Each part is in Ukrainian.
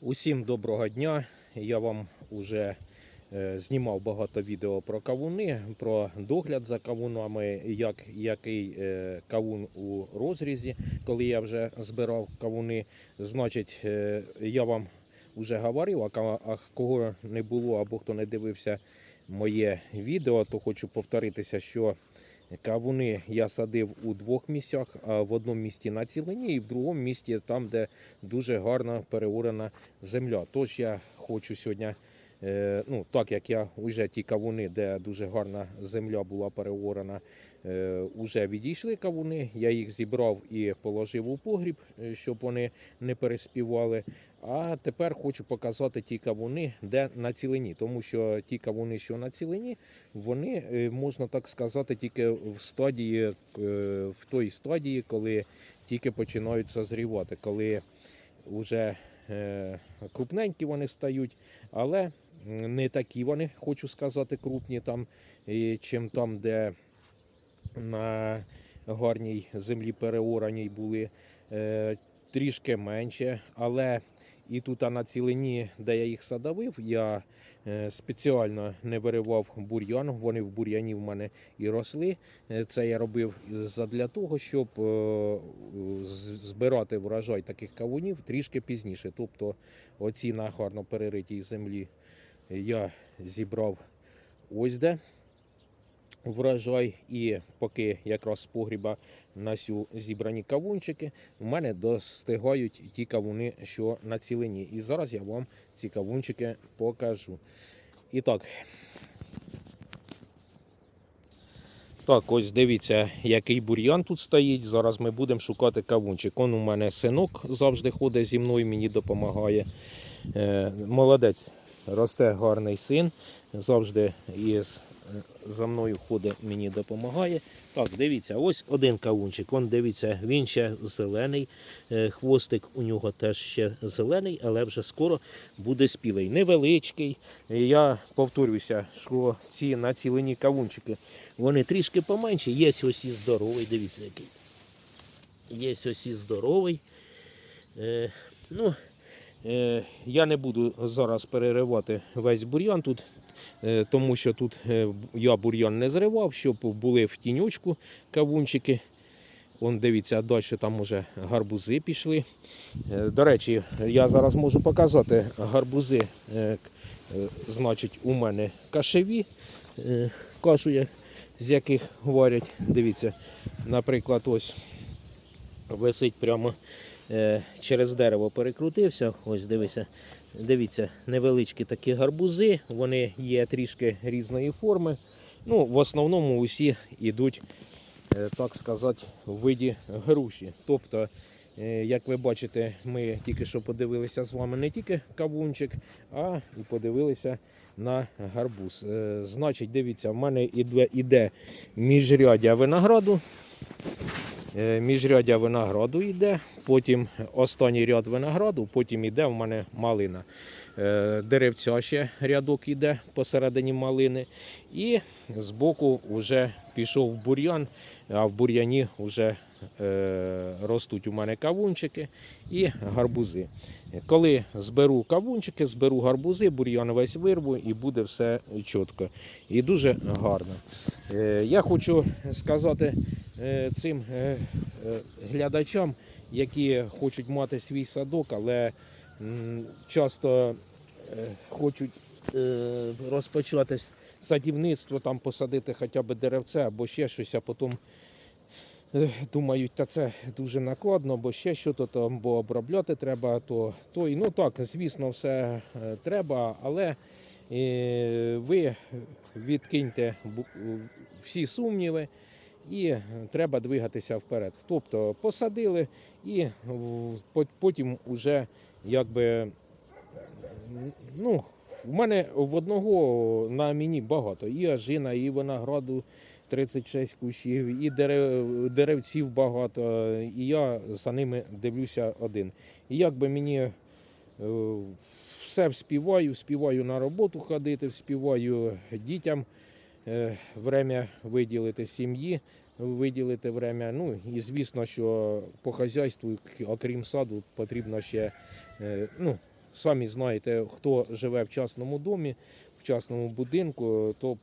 Усім доброго дня. Я вам вже е, знімав багато відео про кавуни, про догляд за кавунами, як, який е, кавун у розрізі, коли я вже збирав кавуни. Значить, е, я вам вже говорив, а кого не було або хто не дивився моє відео, то хочу повторитися, що Кавуни я садив у двох місцях, а в одному місті на цілині і в другому місці там, де дуже гарно переурена земля. Тож я хочу сьогодні, ну так як я вже ті кавуни, де дуже гарна земля була переорана, е, вже відійшли кавуни. Я їх зібрав і положив у погріб, е, щоб вони не переспівали. А тепер хочу показати ті кавуни, де на цілині, тому що ті кавуни, що на цілині, вони е, можна так сказати, тільки в стадії, е, в той стадії, коли тільки починають созрівати, коли вже е, крупненькі вони стають, але не такі вони, хочу сказати, крупні там, чим там, де на гарній землі переораній були е, трішки менше, але і тут а на цілині, де я їх садовив, я е, спеціально не виривав бур'ян. Вони в бур'яні в мене і росли. Е, Це я робив для того, щоб збирати врожай таких кавунів трішки пізніше. Тобто оці на гарно переритій землі я зібрав ось де врожай, і поки якраз з погріба насю зібрані кавунчики, у мене достигають ті кавуни, що на цілині. І зараз я вам ці кавунчики покажу. І так. Так, ось дивіться, який бур'ян тут стоїть. Зараз ми будемо шукати кавунчик. Он у мене синок завжди ходить зі мною, мені допомагає. Е, молодець, росте гарний син. Завжди із, за мною ходить, мені допомагає. Так, дивіться, ось один кавунчик. Он дивіться, він ще зелений. Е, хвостик у нього теж ще зелений, але вже скоро буде спілий. Невеличкий. Я повторюся, що ці націлені кавунчики вони трішки поменші. Є ось і здоровий, дивіться який. Є ось і здоровий. Е, ну, Я не буду зараз переривати весь бур'ян тут, е, тому що тут е, я бур'ян не зривав, щоб були в тіньочку кавунчики. Вон дивіться, далі там уже гарбузи пішли. Е, До речі, я зараз можу показати гарбузи. е, е, Значить, у мене кашеві, е, кашу, з яких варять. Дивіться, наприклад, ось висить прямо е, через дерево перекрутився. Ось дивися, дивіться, невеличкі такі гарбузи, вони є трішки різної форми. Ну, в основному усі йдуть, е, так сказати, в виді груші. Тобто, е, як ви бачите, ми тільки що подивилися з вами не тільки кавунчик, а і подивилися на гарбуз. Е, Значить, дивіться, в мене іде міжрядя винограду. Е, Міжрядя винограду йде, потім останній ряд винограду, потім йде в мене малина. Е, Деревця ще рядок йде посередині малини. І збоку вже пішов бур'ян, а в бур'яні вже е, ростуть у мене кавунчики і гарбузи. Коли зберу кавунчики, зберу гарбузи, бур'ян весь вирву і буде все чітко. І дуже гарно. Я хочу сказати цим е, е, глядачам, які хочуть мати свій садок, але часто е, хочуть е, розпочати садівництво, там посадити хоча б деревце або ще щось, а потім е, думають, та це дуже накладно, бо ще що то там, бо обробляти треба, то, то і ну так, звісно, все е, треба, але е, ви відкиньте всі сумніви. І треба двигатися вперед. Тобто посадили і потім уже якби ну, в мене в одного на мені багато. І ажина, і винограду 36 кущів, і дерев, деревців багато. І я за ними дивлюся один. І якби мені е, все вспіваю, вспіваю на роботу ходити, вспіваю дітям время виділити сім'ї, виділити время. Ну і звісно, що по хазяйству, окрім саду, потрібно ще е, ну, самі знаєте, хто живе в частному домі, частному будинку, то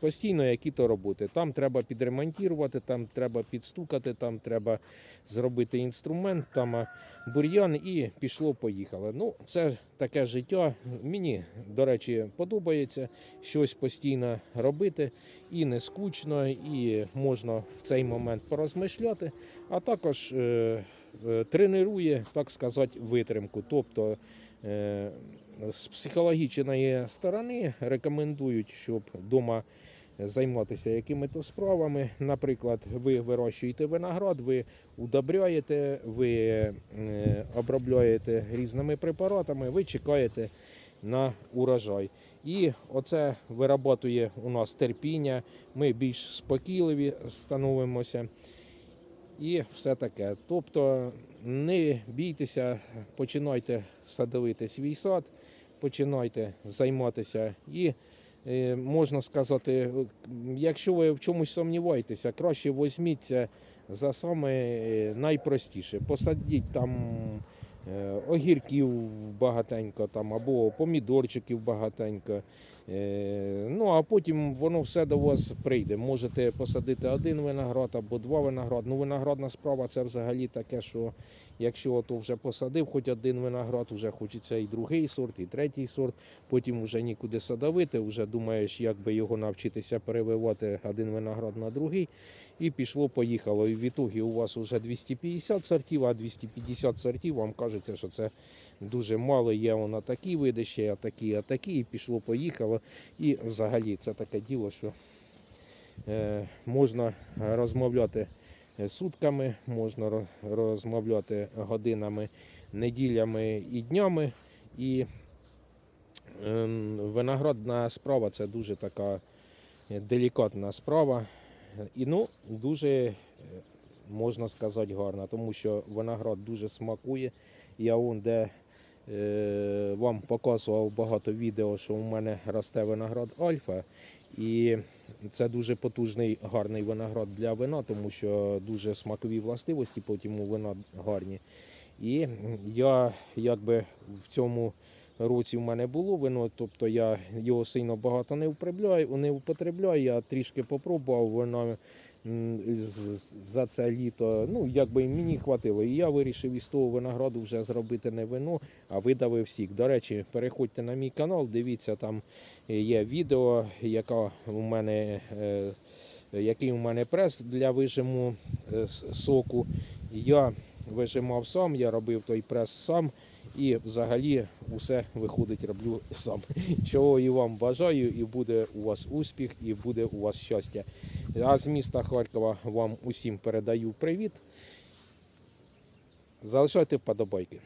постійно які-то роботи. Там треба підремонтувати, там треба підстукати, там треба зробити інструмент, там бур'ян і пішло-поїхало. Ну, це таке життя. Мені, до речі, подобається щось постійно робити і не скучно, і можна в цей момент порозмишляти, а також е, е, тренує, так сказати, витримку. Тобто з психологічної сторони рекомендують, щоб вдома займатися якими-то справами. Наприклад, ви вирощуєте виноград, ви удобряєте, ви е, обробляєте різними препаратами, ви чекаєте на урожай. І оце вироботує у нас терпіння, ми більш спокійливі становимося і все таке. Тобто не бійтеся, починайте садовити свій сад, починайте займатися і. е, Можна сказати, якщо ви в чомусь сумніваєтеся, краще візьміться за саме е, найпростіше. Посадіть там огірків багатенько там, або помідорчиків багатенько. Е, Ну а потім воно все до вас прийде. Можете посадити один виноград або два виноград. Ну, виноградна справа це взагалі таке, що якщо то вже посадив хоч один виноград, вже хочеться і другий сорт, і третій сорт. Потім вже нікуди садовити, вже думаєш, як би його навчитися перевивати один виноград на другий. І пішло, поїхало. І в ітогі у вас вже 250 сортів, а 250 сортів вам кажеться, що це дуже мало. Є воно такі види, ще а такі, а такі, і пішло, поїхало. І взагалі це таке діло, що е, можна розмовляти е, сутками, можна розмовляти годинами, неділями і днями. І ем, виноградна справа це дуже така е, делікатна справа. І ну, дуже е, можна сказати гарна, тому що виноград дуже смакує. Я он де е, вам показував багато відео, що у мене росте виноград Альфа. І це дуже потужний гарний виноград для вина, тому що дуже смакові властивості потім у вина гарні. І я якби в цьому році в мене було вино, тобто я його сильно багато не впотребляю, не употребляю, я трішки попробував, воно за це літо, ну якби і мені хватило. І я вирішив із того винограду вже зробити не вино, а видавив сік. До речі, переходьте на мій канал, дивіться, там є відео, яка у мене. е, Який у мене прес для вижиму е, соку. Я вижимав сам, я робив той прес сам і взагалі усе виходить, роблю сам. Чого і вам бажаю, і буде у вас успіх, і буде у вас щастя. А з міста Харкова вам усім передаю привіт. Залишайте вподобайки.